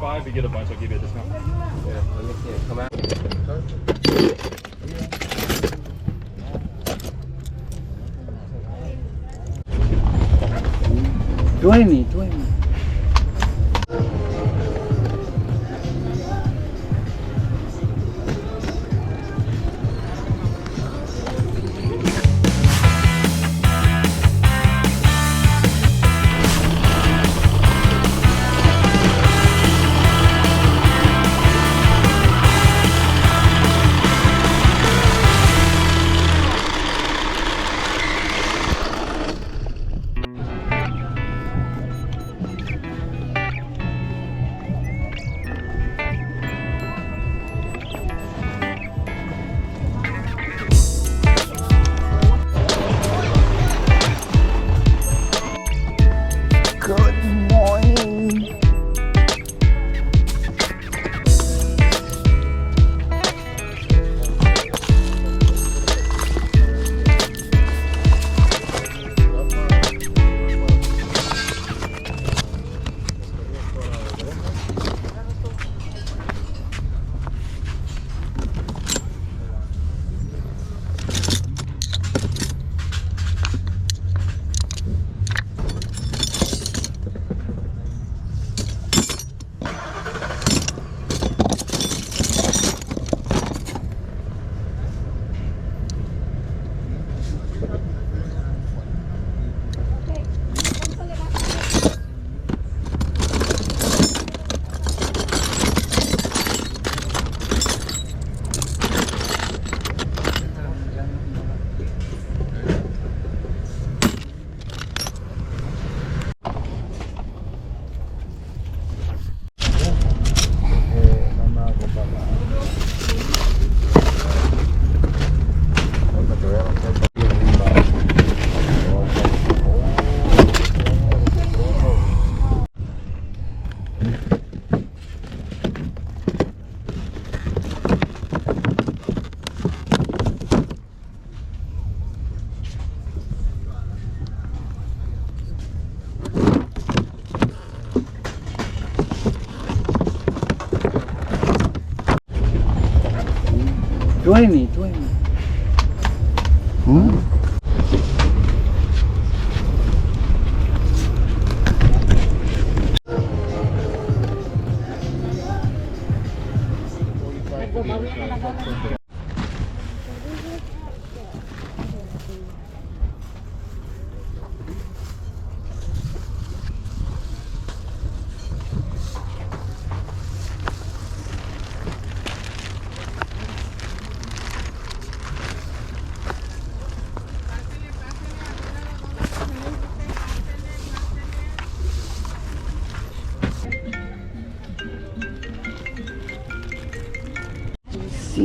five, you get a bunch, I'll give you a discount. Yeah, let me see it. Come out. ด้ว ถ้วยมีถ้วยมีอืม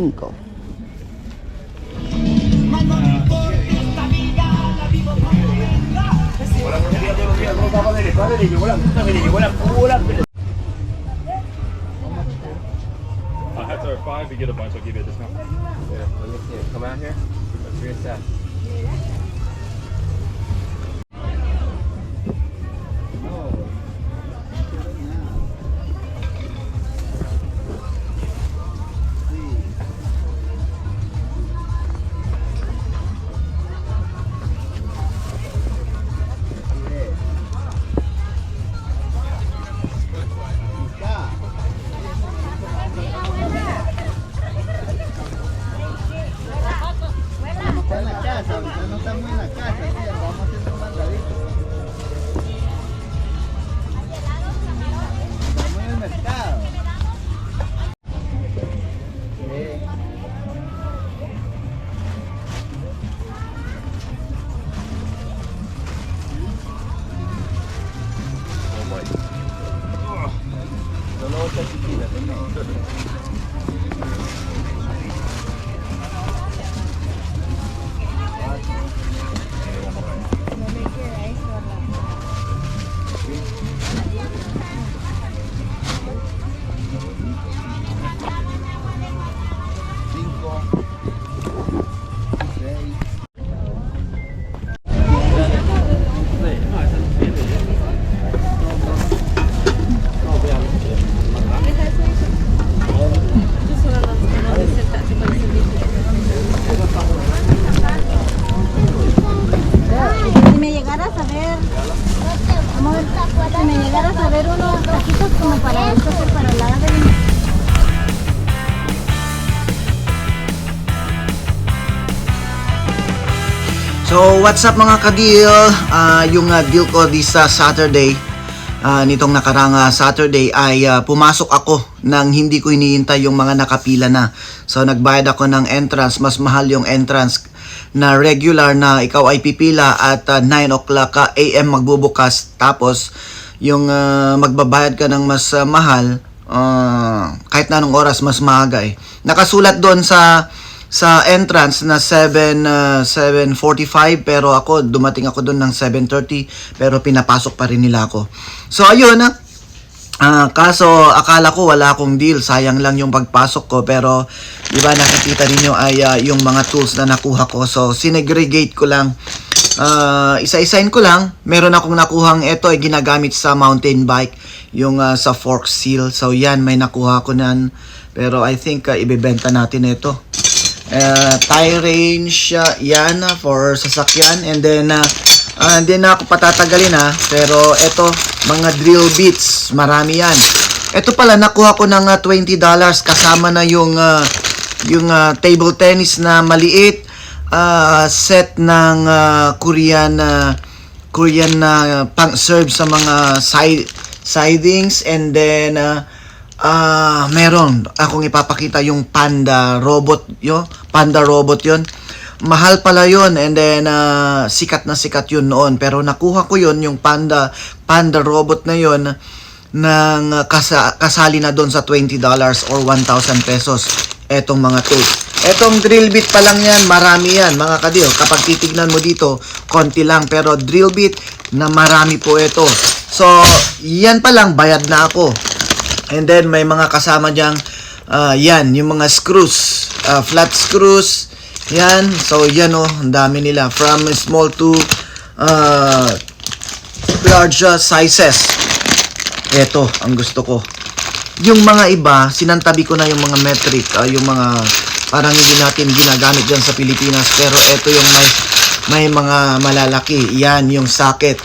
cinco Uh, hats are five, you get a bunch, I'll give you a discount. Yeah, let me see it. Come out here. Let's reassess. Como para el súper para la So, what's up mga ka-deal? Ah, yung ah, deal ko this ah, Saturday, ah, nitong nakarang ah, Saturday ay ah, pumasok ako nang hindi ko iniintay yung mga nakapila na. So, nagbayad ako ng entrance. Mas mahal yung entrance na regular na ikaw ay pipila at ah, 9 o'clock ah, AM magbubukas. Tapos, yung ah, magbabayad ka ng mas ah, mahal, ah, kahit na anong oras, mas maaga eh. Nakasulat doon sa sa entrance na 7 uh, 7:45 pero ako dumating ako doon ng 7:30 pero pinapasok pa rin nila ako. So ayun na. Ah, kaso akala ko wala akong deal, sayang lang yung pagpasok ko pero 'di ba nakikita niyo ay ah, yung mga tools na nakuha ko. So sinegregate ko lang. Ah, isa-isain ko lang. Meron akong nakuhang ito ay ginagamit sa mountain bike, yung ah, sa fork seal. So yan may nakuha ko nan. Pero I think ah, ibebenta natin ito. Uh, tire range uh, yan uh, for sasakyan and then uh, uh, hindi na ako patatagalin ha pero eto mga drill bits marami yan eto pala nakuha ko ng uh, $20 kasama na yung uh, yung uh, table tennis na maliit uh, set ng uh, Korean uh, Korean na uh, pang serve sa mga side sidings. And then uh, Ah, meron. Akong ipapakita yung panda robot yo, panda robot 'yon. Mahal pala 'yon and then ah, sikat na sikat 'yun noon. Pero nakuha ko 'yon yung panda panda robot na 'yon ng ah, kasa, kasali na doon sa $20 or 1,000 pesos. Etong mga tools. Etong drill bit pa lang yan, marami yan mga kadil. Kapag titignan mo dito, konti lang. Pero drill bit na marami po ito. So, yan pa lang, bayad na ako. And then may mga kasama diyang ah, yan, yung mga screws, ah, flat screws. Yan, so yan oh, ang dami nila from small to uh, large sizes. Ito ang gusto ko. Yung mga iba, sinantabi ko na yung mga metric, ah, yung mga parang hindi natin ginagamit dyan sa Pilipinas. Pero ito yung may, may mga malalaki. Yan, yung socket.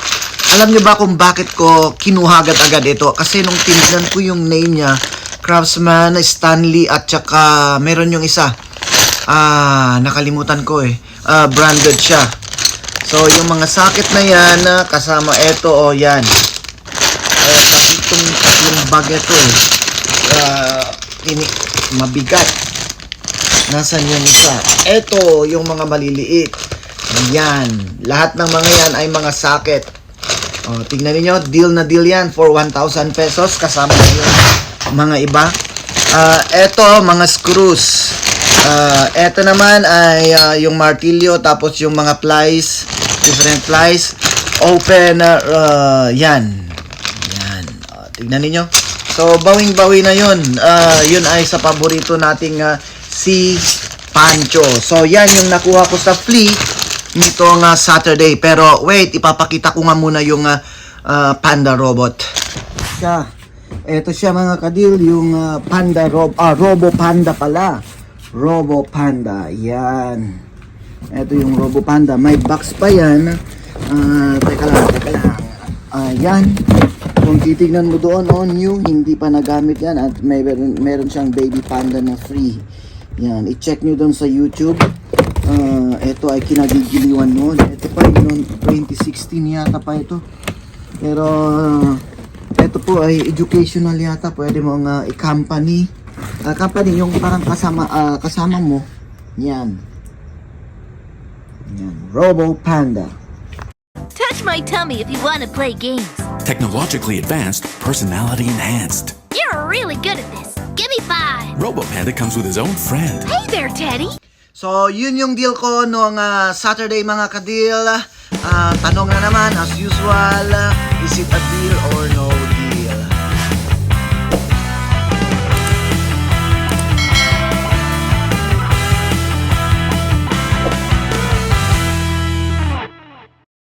Alam niyo ba kung bakit ko kinuha agad-agad ito? Kasi nung tinignan ko yung name niya, Craftsman, Stanley, at saka meron yung isa. Ah, nakalimutan ko eh. Ah, branded siya. So, yung mga socket na yan, ah, kasama ito, o oh, yan. Kasi itong yung bag ito eh. Ah, ini, mabigat. Nasaan yung isa? Ito, yung mga maliliit. Ayan. Lahat ng mga yan ay mga socket. Oh, tingnan niyo, deal na deal yan for 1,000 pesos kasama na yung mga iba. Ah, eto mga screws. Ah, eto naman ay ah, yung martilyo tapos yung mga plies, different plies. Open ah, ah, yan. Yan. Ah, tingnan niyo. So bawing-bawi na 'yun. Ah, 'yun ay sa paborito nating ah, si Pancho. So yan yung nakuha ko sa flea nitong ah, Saturday. Pero wait, ipapakita ko nga muna yung ah, ah, panda robot. Siya. Ito siya mga kadil, yung ah, panda rob ah, robo panda pala. Robo panda. Yan. Ito yung robo panda. May box pa yan. Ah, teka lang, teka lang. Ah, yan. Kung titignan mo doon on new, hindi pa nagamit yan at may meron, meron siyang baby panda na free. Yan, i-check nyo doon sa YouTube. Ah, ito ay kinagigiliwan noon. Ito pa yun, 2016 yata pa ito. Pero ah, ito po ay educational yata. Pwede mo nga i-company. Ah, company yung parang kasama ah, kasama mo. Yan. Yan, Robo Panda. Touch my tummy if you want to play games. Technologically advanced, personality enhanced. You're really good at this. Give me five. RoboPanda comes with his own friend. Hey there, Teddy. So, yun yung deal ko noong ah, Saturday mga ka-deal. Ah, tanong na naman, as usual, ah, is it a deal or no?